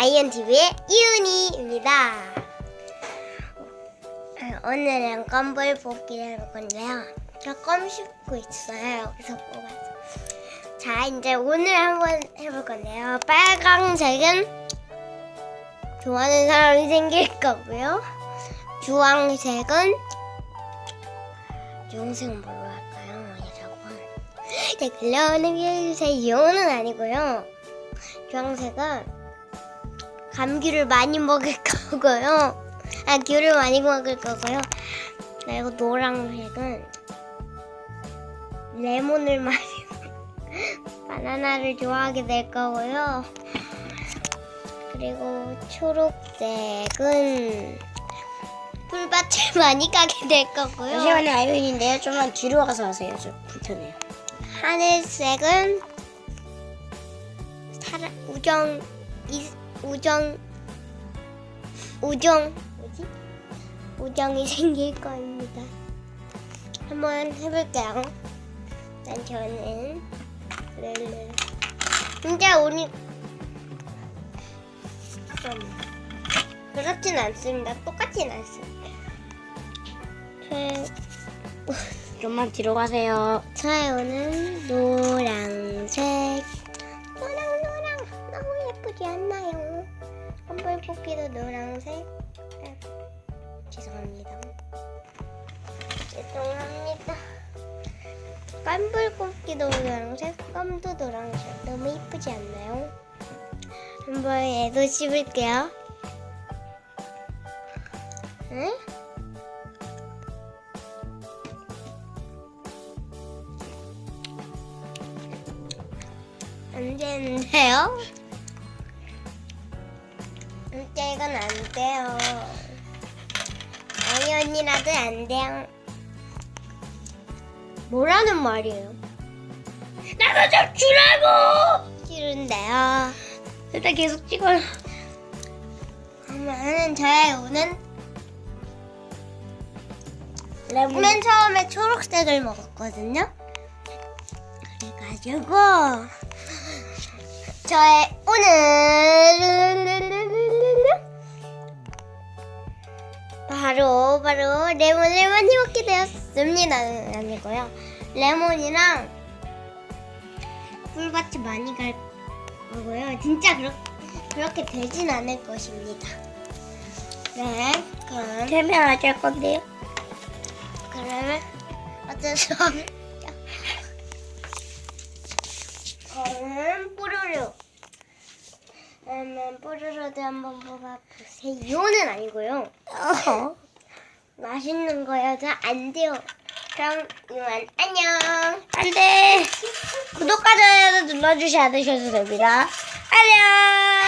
아이언TV의 이은이입니다. 오늘은 껌볼 뽑기를 해볼 건데요. 저껌 씹고 있어요. 그래서 뽑아서. 자, 이제 오늘 한번 해볼 건데요. 빨강색은 좋아하는 사람이 생길 거고요. 주황색은 주황색은 뭘로 할까요? 여러분. 댓글로 남겨주세요는 아니고요. 주황색은 감귤을 많이 먹을 거고요. 아, 귤을 많이 먹을 거고요. 그리고 노란색은 레몬을 많이 먹- 바나나를 좋아하게 될 거고요. 그리고 초록색은 풀밭을 많이 가게 될 거고요. 잠시만요, 아이언인데요. 좀만 뒤로 가서 하세요. 저 불편해요. 하늘색은 사랑 우정 이, 우정 우정 뭐지 우정이 생길 겁니다. 한번 해볼게요. 난 저는 르르. 진짜 오늘 좀 그렇진 않습니다. 똑같진 않습니다. 제 좀만 뒤로 가세요. 저의 오는 노랑색 노랑 노랑 예쁘지 않나요? 껌볼 뽑기도 노랑색 아, 죄송합니다 죄송합니다 껌볼 뽑기도 노랑색 껌도 노랑색 너무 예쁘지 않나요? 한번 얘도 씹을게요 응? 안 되는데요? 진짜 이건 안 돼요. 아니 언니라도 안 돼요. 뭐라는 말이에요? 나도 좀 주라고! 싫은데요. 일단 계속 찍어요. 그러면 저의 오는 레몬. 맨 처음에 초록색을 먹었거든요. 그래가지고 저의 오늘 바 바로 레몬을 많이 먹게 되었습니다. 아니고요. 레몬이랑 꿀밭이 많이 갈 거고요. 진짜 그렇, 그렇게 되진 않을 것입니다. 네, 그럼 설명 안할 건데요. 그러면 어쩔 수 없죠. 저는 뽀로로. 그러면 뽀로로도 한번 뽑아보세요는 아니고요. 어. 맛있는 거여서 안 돼요. 그럼 이만 안녕. 안 돼! 구독과 좋아요 눌러주지 않으셔도 됩니다. 안녕!